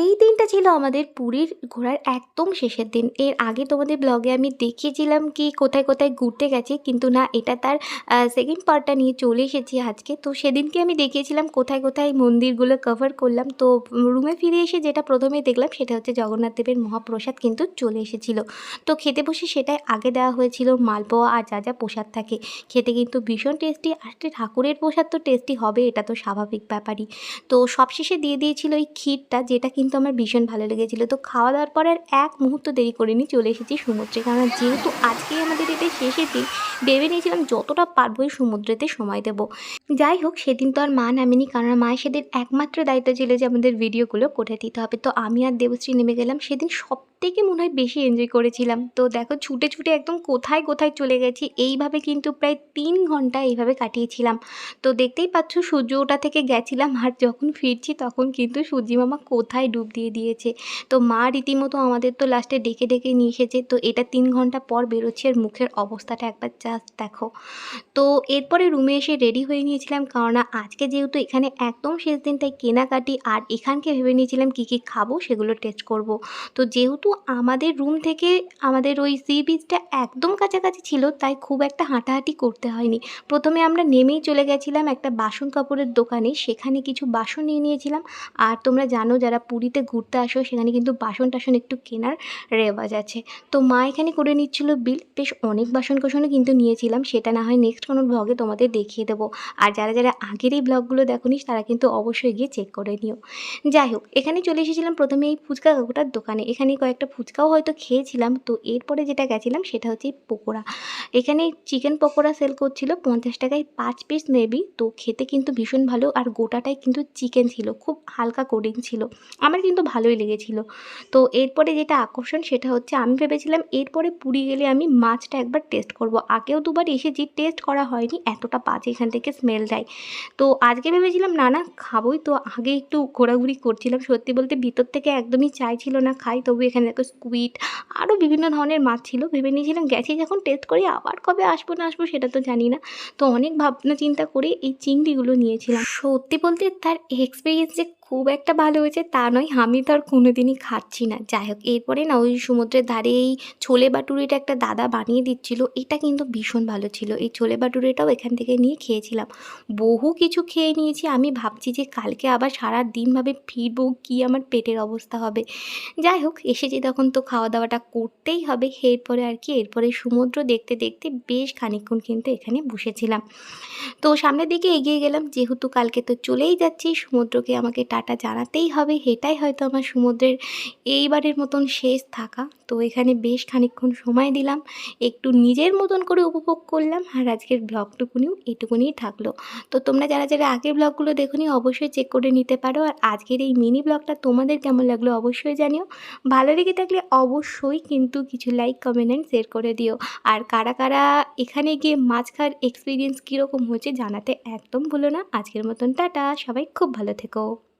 এই দিনটা ছিল আমাদের পুরীর ঘোরার একদম শেষের দিন। এর আগে তোমাদের ব্লগে আমি দেখিয়েছিলাম কি কোথায় কোথায় ঘুরতে গেছি, কিন্তু না, এটা তার সেকেন্ড পার্টটা নিয়ে চলে এসেছি আজকে। তো সেদিনকে আমি দেখিয়েছিলাম কোথায় কোথায় মন্দিরগুলো কভার করলাম। তো রুমে ফিরে এসে যেটা প্রথমে দেখলাম সেটা হচ্ছে জগন্নাথ দেবের মহাপ্রসাদ কিন্তু চলে এসেছিল। তো খেতে বসে সেটাই আগে দেওয়া হয়েছিল, মালপোয়া আর যা যা প্রসাদ থাকে। খেতে কিন্তু ভীষণ টেস্টি আর ঠাকুরের প্রসাদ তো টেস্টি হবে এটা তো স্বাভাবিক ব্যাপারই। তো সবশেষে দিয়ে দিয়েছিল এই ক্ষীরটা, যেটা আমার ভীষণ ভালো লেগেছিলো। তো খাওয়া দাওয়ার পর আর এক মুহূর্ত দেরি করিনি, চলে এসেছি সমুদ্রে। কারণ যেহেতু আজকেই আমাদের এটা শেষের দিন, ভেবে নিয়েছিলাম যতটা পারব সমুদ্রেতে সময় দেব। যাই হোক, সেদিন তো আর মা নামেনি, কারণ মায়ের সেদিন একমাত্র দায়িত্ব ছিল যে আমাদের ভিডিওগুলো করে দিতে হবে। তো আমি আর দেবশ্রী নেমে গেলাম, সেদিন সব থেকে মনে হয় বেশি এনজয় করেছিলাম। তো দেখো ছুটে ছুটে একদম কোথায় কোথায় চলে গেছি, এইভাবে কিন্তু প্রায় তিন ঘণ্টা এইভাবে কাটিয়েছিলাম। তো দেখতেই পাচ্ছ সূর্য ওটা থেকে গেছিলাম আর যখন ফিরছি তখন কিন্তু সূর্যি মামা কোথায় ডুব দিয়ে দিয়েছে। তো মা রীতিমতো আমাদের তো লাস্টে ডেকে ডেকে নিয়ে এসেছে। তো এটা তিন ঘণ্টা পর বেরোচ্ছে আর মুখের অবস্থাটা একবার জাস্ট দেখো। তো এরপরে রুমে এসে রেডি হয়ে নিয়েছিলাম কারণ আজকে যেহেতু এখানে একদম শেষ দিন তাই কেনাকাটি আর এখানকে ভেবে নিয়েছিলাম কী কী খাব সেগুলো টেস্ট করব। তো যেহেতু আমাদের রুম থেকে আমাদের ওই সি বিচটা একদম কাছাকাছি ছিল, তাই খুব একটা হাঁটাহাঁটি করতে হয়নি। প্রথমে আমরা নেমেই চলে গেছিলাম একটা বাসন কাপড়ের দোকানে, সেখানে কিছু বাসন নিয়ে নিয়েছিলাম। আর তোমরা জানো, যারা পুরীতে ঘুরতে আসো, সেখানে কিন্তু বাসন টাসন একটু কেনার রেওয়াজ আছে। তো মা এখানে করে নিচ্ছিল বিল বেশ অনেক বাসন কোসনও কিন্তু নিয়েছিলাম, সেটা না হয় নেক্সট কোনো ব্লগে তোমাদের দেখিয়ে দেবো। আর যারা যারা আগের এই ব্লগগুলো দেখোনি, তারা কিন্তু অবশ্যই গিয়ে চেক করে নিও। যাই হোক, এখানে চলে এসেছিলাম প্রথমে এই ফুচকা কাকুটার দোকানে। এখানে কয়েকটা ফুচকাও হয়তো খেয়েছিলাম। তো এরপরে যেটা গেছিলাম সেটা হচ্ছে পকোড়া। এখানে চিকেন পকোড়া সেল করছিল পঞ্চাশ টাকায় পাঁচ পিস নেবি তো খেতে কিন্তু ভীষণ ভালো আর গোটাটাই কিন্তু চিকেন ছিল, খুব হালকা কোডিং ছিল। আমার কিন্তু ভালোই লেগেছিল। তো এরপরে যেটা আকর্ষণ সেটা হচ্ছে আমি ভেবেছিলাম এরপরে পুরী গেলে আমি মাছটা একবার টেস্ট করব। আগেও দুবার এসেছি টেস্ট করা হয়নি, এতটা বাজে এখান থেকে স্মেল দেয় তো আজকে ভেবেছিলাম, না না, খাবোই। তো আগে একটু ঘোরাঘুরি করছিলাম সত্যি বলতে ভিতর থেকে একদমই চাইছিল না খাই, তবু এখানে দেখো স্কুইড আরও বিভিন্ন ধরনের মাছ ছিল। ভেবে নিয়েছিলাম গেছি যখন টেস্ট করি, আবার কবে আসব, না আসব সেটা তো জানি না। তো অনেক ভাবনা চিন্তা করে এই চিংড়িগুলো নিয়েছিলাম। সত্যি বলতে তার এক্সপিরিয়েন্স যে খুব একটা ভালো হয়েছে, তা নয়, আমি তো আর কোনো দিনই খাচ্ছি না। যাই হোক, এরপরে না ওই সমুদ্রের ধারে এই ছোলে বাটুরিটা একটা দাদা বানিয়ে দিচ্ছিল, এটা কিন্তু ভীষণ ভালো ছিল। এই ছোলে বাটুরিটাও এখান থেকে নিয়ে খেয়েছিলাম। বহু কিছু খেয়ে নিয়েছি, আমি ভাবছি যে কালকে আবার সারা দিনভাবে ফিরবো, কি আমার পেটের অবস্থা হবে। যাই হোক এসেছি তখন তো খাওয়া দাওয়াটা করতেই হবে, এরপরে আর কি, এরপরে সমুদ্র দেখতে দেখতে বেশ খানিকক্ষণ কিন্তু এখানে বসেছিলাম। তো সামনের দিকে এগিয়ে গেলাম, যেহেতু কালকে তো চলেই যাচ্ছি, সমুদ্রকে আমাকে টাটা জানাতেই হবে, এটাই হয়তো আমার সমুদ্রের এইবারের মতন শেষ থাকা। তো এখানে বেশ খানিকক্ষণ সময় দিলাম, একটু নিজের মতন করে উপভোগ করলাম আর আজকের ব্লগটুকুনিও এটুকুনিই থাকল। তো তোমরা যারা যারা আগের ব্লগগুলো দেখোনি অবশ্যই চেক করে নিতে পারো আর আজকের এই মিনি ব্লগটা তোমাদের কেমন লাগল অবশ্যই জানিও। ভালো লেগে থাকলে অবশ্যই কিন্তু কিছু লাইক কমেন্ট অ্যান্ড শেয়ার করে দিও। আর কারা কারা এখানে গিয়ে মাছ খাওয়ার এক্সপিরিয়েন্স কীরকম হয়েছে জানাতে একদম ভুলো না। আজকের মতন টাটা, সবাই খুব ভালো থেকো।